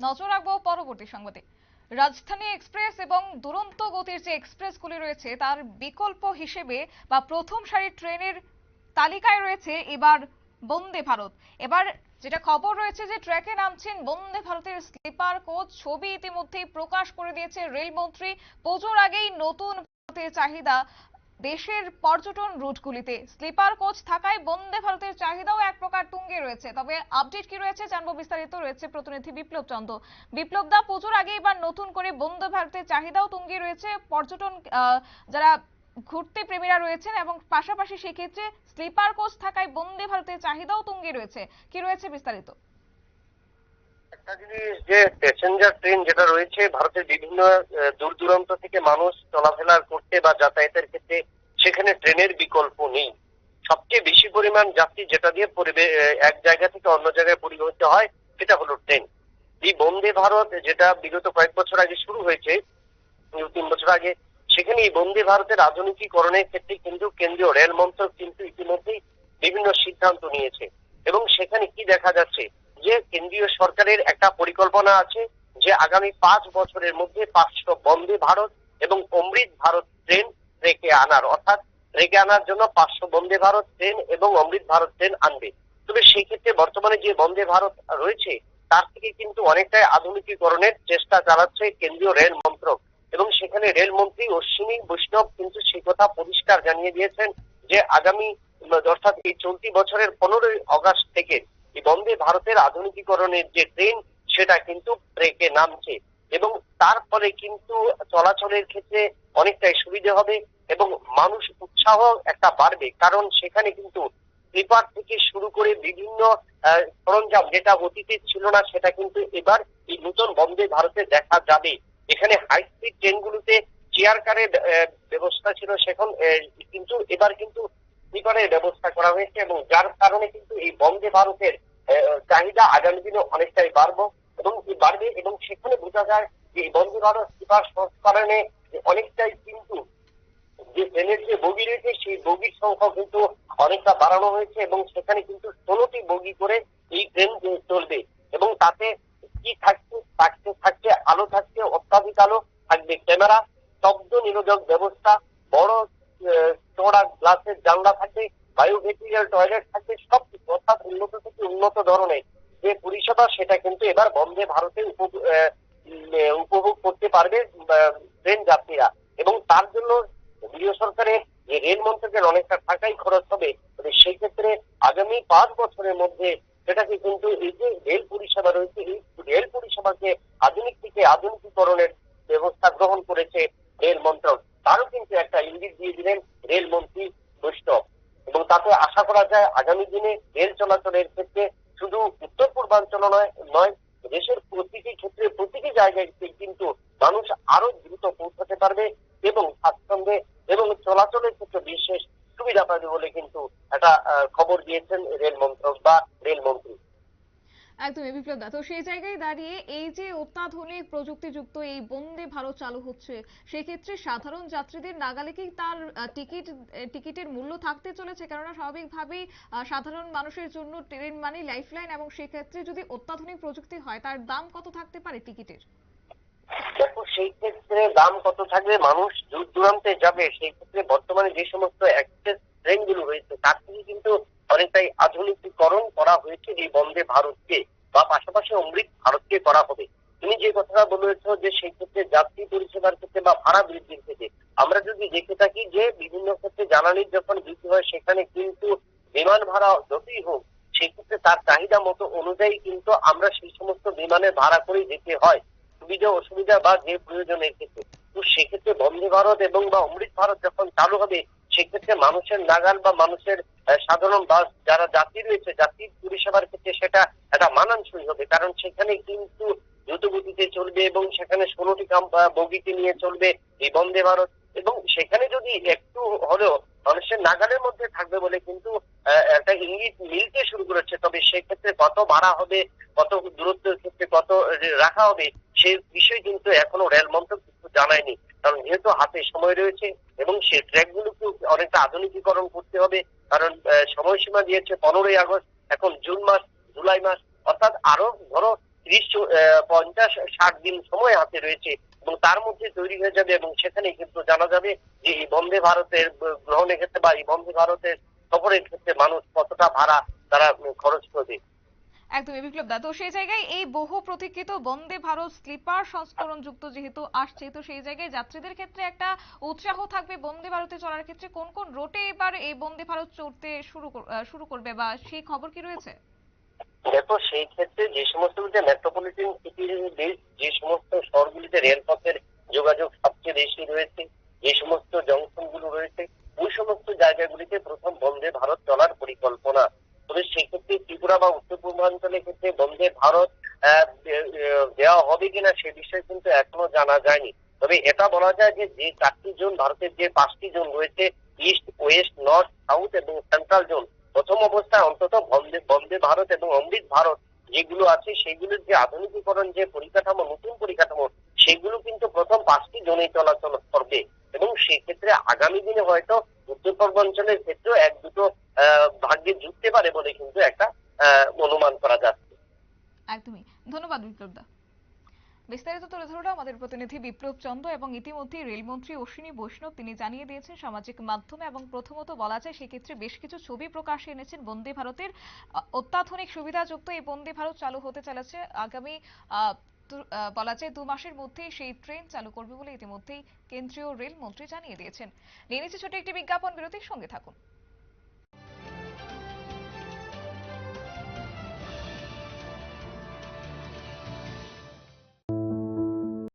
নজর রাখব পরবর্তী সংবাদে। রাজধানী এক্সপ্রেস এবং দুরন্ত গতির যে এক্সপ্রেসগুলি রয়েছে, তার বিকল্প হিসেবে বা প্রথম সারির ট্রেনের তালিকায় রয়েছে এবার বন্দে ভারত। এবার যেটা খবর রয়েছে যে ট্র্যাকে নামছেন বন্দে ভারতের স্লিপার কোচ, ছবি ইতিমধ্যেই প্রকাশ করে দিয়েছে রেলমন্ত্রী। পুজোর আগেই নতুন চাহিদা দেশের পর্যটন রুটগুলিতে। স্লিপার কোচ থাকায় বন্দে ভারতের চাহিদাও এক প্রকার তুঙ্গে রয়েছে। তবে আপডেট কি রয়েছে জানব বিস্তারিত। রয়েছে প্রতিনিধি বিপ্লব চন্দ্র বিপ্লব দা, পুজোর আগে এবার নতুন করে বন্দে ভারতের চাহিদাও তুঙ্গে রয়েছে। পর্যটন যারা ঘুরতে প্রেমীরা রয়েছেন এবং পাশাপাশি সেক্ষেত্রে স্লিপার কোচ থাকায় বন্দে ভারতের চাহিদাও তুঙ্গে রয়েছে। কি রয়েছে বিস্তারিত? যে প্যাসেঞ্জার ট্রেন যেটা রয়েছে, ভারতের বিভিন্ন দূর দূরান্ত থেকে মানুষ চলাফেরা করতে বা যাতায়াতের ক্ষেত্রে সেখানে ট্রেনের বিকল্প নেই। সবচেয়ে বেশি পরিমাণ যাত্রী যেটা দিয়ে এক জায়গা থেকে অন্য জায়গায় পরিবহিত হয়, সেটা হলো ট্রেন। এই বন্দে ভারত যেটা বিগত কয়েক বছর আগে শুরু হয়েছে তিন বছর আগে, সেখানে এই বন্দে ভারতের আধুনিকীকরণের ক্ষেত্রে কিন্তু কেন্দ্রীয় রেল মন্ত্রক কিন্তু ইতিমধ্যেই বিভিন্ন সিদ্ধান্ত নিয়েছে। এবং সেখানে কি দেখা যাচ্ছে যে কেন্দ্রীয় সরকারের একটা পরিকল্পনা আছে যে আগামী পাঁচ বছরের মধ্যে পাঁচশো বন্দে ভারত এবং অমৃত ভারত ট্রেন রেখে আনার। অর্থাৎ রেখে আনার জন্য পাঁচশো বন্দে ভারত ট্রেন এবং অমৃত ভারত ট্রেন আনবে। তবে সেই ক্ষেত্রে বর্তমানে যে বন্দে ভারত রয়েছে, তার থেকে কিন্তু অনেকটাই আধুনিকীকরণের চেষ্টা চালাচ্ছে কেন্দ্রীয় রেল মন্ত্রক। এবং সেখানে রেলমন্ত্রী অশ্বিনী বৈষ্ণব কিন্তু সেই কথা পরিষ্কার জানিয়ে দিয়েছেন যে আগামী, অর্থাৎ এই চলতি বছরের পনেরোই আগস্ট থেকে এই বন্দে ভারতের আধুনিকীকরণের যে ট্রেন, সেটা কিন্তু ব্রেকে নামছে। এবং তারপরে কিন্তু চলাচলের ক্ষেত্রে অনেকটাই সুবিধে হবে। এবং মানুষ উৎসাহ একটা বাড়বে, কারণ সেখানে কিন্তু স্লিপার থেকে শুরু করে বিভিন্ন সরঞ্জাম যেটা অতীতে ছিল না, সেটা কিন্তু এবার এই নতুন বন্দে ভারতে দেখা যাবে। এখানে হাই স্পিড ট্রেনগুলোতে চেয়ার কারের ব্যবস্থা ছিল সেখন কিন্তু এবার কিন্তু স্লিপারের ব্যবস্থা করা হয়েছে এবং যার কারণে কিন্তু এই বন্দে ভারতের চাহিদা আগামী দিনে অনেকটাই বাড়বো এবং বাড়বে এবং সেখানে বোঝা যায় যে এই বন্দে ভারত স্লিপার সংস্করণে অনেকটাই কিন্তু যে ট্রেনের যে বগি রয়েছে, সেই বগির সংখ্যা কিন্তু অনেকটা বাড়ানো হয়েছে এবং সেখানে কিন্তু ষোলোটি বগি করে এই ট্রেন চলবে এবং তাতে কি থাকছে থাকছে থাকছে, আলো থাকছে, অত্যাধিক আলো থাকবে, ক্যামেরা, শব্দ নিরোধক ব্যবস্থা, বড় চওড়া গ্লাসের জানলা থাকবে বায়ু টয়লেট থাকবে সব কিছু অর্থাৎ উন্নত থেকে উন্নত ধরনের যে পরিষেবা সেটা কিন্তু এবার বন্ধে ভারতে উপভোগ করতে পারবে ট্রেন যাত্রীরা। এবং তার জন্য কেন্দ্রীয় সরকারের যে রেল মন্ত্রকের অনেকটা টাকাই খরচ হবে সেই ক্ষেত্রে আগামী পাঁচ বছরের মধ্যে সেটাকে কিন্তু এই যে রেল পরিষেবা রয়েছে, এই রেল পরিষেবাকে আধুনিক থেকে আধুনিকীকরণের ব্যবস্থা গ্রহণ করেছে রেল মন্ত্রক। তারও কিন্তু একটা ইঙ্গিত দিয়ে দিলেন রেল মন্ত্রী বৈষ্ণব। এবং তাতে আশা করা যায় আগামী দিনে রেল চলাচলের ক্ষেত্রে শুধু উত্তর পূর্বাঞ্চল নয় নয়, দেশের প্রতিটি ক্ষেত্রে, প্রতিটি জায়গায় কিন্তু মানুষ আরও দ্রুত পৌঁছাতে পারবে এবং স্বাচ্ছন্দ্যে এবং চলাচলের ক্ষেত্রে বিশেষ সুবিধা পাবে বলে কিন্তু একটা খবর দিয়েছেন রেল মন্ত্রক বা রেলমন্ত্রী একদমই বিপ্লব দা। তো সেই জায়গায় দাঁড়িয়ে এই যে অত্যাধুনিক প্রযুক্তিযুক্ত এই বন্দে ভারত চালু হচ্ছে, সেক্ষেত্রে সাধারণ যাত্রীদের নাগালে কি তার টিকিট টিকিটের মূল্য থাকতে চলেছে। কেননা স্বাভাবিকভাবেই সাধারণ মানুষের জন্য ট্রেন মানে লাইফলাইন এবং সেক্ষেত্রে যদি অত্যাধুনিক প্রযুক্তি হয়, তার দাম কত থাকতে পারে টিকিটের? দেখো সেই ক্ষেত্রে দাম কত থাকবে মানুষ দূর দূরান্তে যাবে? সেই ক্ষেত্রে বর্তমানে যে সমস্ত এক্সপ্রেস ট্রেনগুলো রয়েছে তার থেকে কিন্তু অনেকটাই আধুনিকীকরণ করা হয়েছে এই বন্দে ভারতকে বা পাশাপাশি অমৃত ভারতকে করা হবে। তুমি যে কথাটা বলেছ যে সেই ক্ষেত্রে যাত্রী পরিষেবার ক্ষেত্রে বা ভাড়া বৃদ্ধির ক্ষেত্রে, আমরা যদি দেখে থাকি যে বিভিন্ন ক্ষেত্রে জ্বালানির যখন বৃদ্ধি হয়, সেখানে কিন্তু বিমান ভাড়া যতই হোক সেক্ষেত্রে তার চাহিদা মতো অনুযায়ী কিন্তু আমরা সেই সমস্ত বিমানের ভাড়া করে যেতে হয়। সুবিধা, অসুবিধা বা যে প্রয়োজনের ক্ষেত্রে তো সেক্ষেত্রে বন্দে ভারত এবং বা অমৃত ভারত যখন চালু হবে, সেক্ষেত্রে মানুষের নাগাল বা মানুষের সাধারণ বাস যারা যাত্রী রয়েছে, যাত্রী পরিষেবার ক্ষেত্রে সেটা একটা মানানসই হবে। কারণ সেখানে কিন্তু দ্রুত গতিতে চলবে এবং সেখানে ষোলোটি বগিকে নিয়ে চলবে এই বন্দে ভারত। এবং সেখানে যদি একটু হলেও মানুষের নাগালের মধ্যে থাকবে বলে কিন্তু একটা ইঙ্গিত মিলতে শুরু করেছে, তবে সেক্ষেত্রে কত ভাড়া হবে, কত দূরত্বের ক্ষেত্রে কত রাখা হবে সেই বিষয় কিন্তু এখনও রেল মন্ত্রক কিছু জানায়নি। কারণ যেহেতু হাতে সময় রয়েছে এবং সেই ট্র্যাক গুলোকে অনেকটা আধুনিকীকরণ করতে হবে, কারণ সময়সীমা দিয়েছে পনেরোই আগস্ট, এখন জুন মাস, জুলাই মাস, অর্থাৎ আরও ধরো ত্রিশ পঞ্চাশ, ষাট দিন সময় হাতে রয়েছে এবং তার মধ্যে তৈরি হয়ে যাবে এবং সেখানে কিন্তু জানা যাবে যে এই বন্দে ভারতের গ্রহণের ক্ষেত্রে বা এই বন্দে ভারতের সফরের ক্ষেত্রে মানুষ কতটা ভাড়া তারা খরচ করবে। একদমই বিপ্লব দা। তো সেই জায়গায় এই বহু প্রতীক্ষিত বন্দে ভারত স্লিপার সংস্করণ যুক্ত যেহেতু আসছে, তো সেই জায়গায় যাত্রীদের ক্ষেত্রে একটা উৎসাহ থাকবে বন্দে ভারতে চলার ক্ষেত্রে। কোন কোন রোটে এবার এই বন্দে ভারত চড়তে শুরু শুরু করবে বা সেই খবর কি রয়েছে? দেখো, সেই ক্ষেত্রে যে সমস্ত মেট্রোপলিটন সিটির যে সমস্ত শহরগুলিতে রেলপথের যোগাযোগ সবচেয়ে বেশি রয়েছে, যে সমস্ত জংশনগুলো রয়েছে, ওই সমস্ত জায়গাগুলিতে প্রথম বন্দে ভারত চলার পরিকল্পনা। তবে সেক্ষেত্রে ত্রিপুরা বা উত্তর পূর্বাঞ্চলের ক্ষেত্রে বন্দে ভারত দেওয়া হবে কিনা সে বিষয়ে কিন্তু এখনও জানা যায়নি। তবে এটা বলা যায় যে যে চারটি জোন ভারতের যে পাঁচটি জোন রয়েছে ইস্ট ওয়েস্ট নর্থ সাউথ এবং সেন্ট্রাল জোন বন্দে ভারত এবং অমৃত ভারত যেগুলো আছে, সেগুলোর যে আধুনিকীকরণ যে পরিকাঠামো, নতুন পরিকাঠামো, সেগুলো কিন্তু প্রথম পাঁচটি জোনে চলাচল করবে। এবং সেক্ষেত্রে আগামী দিনে হয়তো উত্তর পূর্বাঞ্চলের ক্ষেত্রেও এক দুটো ভাগ্যে জুটতে পারে বলে কিন্তু একটা অনুমান করা যাচ্ছে। একদমই। ধন্যবাদ বিপ্লব দা বিস্তারিত তুলে ধরলো আমাদের প্রতিনিধি বিপ্লব চন্দ্র এবং ইতিমধ্যে রেলমন্ত্রী অশ্বিনী বৈষ্ণব। তিনি জানিয়ে দিয়েছেন, সামাজিক মাধ্যমে এবং প্রথমত বলা যায় সেক্ষেত্রে বেশ কিছু ছবি প্রকাশে এনেছেন বন্দে ভারতের অত্যাধুনিক সুবিধাযুক্ত এই বন্দে ভারত চালু হতে চলেছে। আগামী বলা যায় দু মাসের মধ্যেই সেই ট্রেন চালু করবে বলে ইতিমধ্যেই কেন্দ্রীয় রেলমন্ত্রী জানিয়ে দিয়েছেন। নিয়ে নিচ্ছে ছোট একটি বিজ্ঞাপন, বিরতির সঙ্গে থাকুন।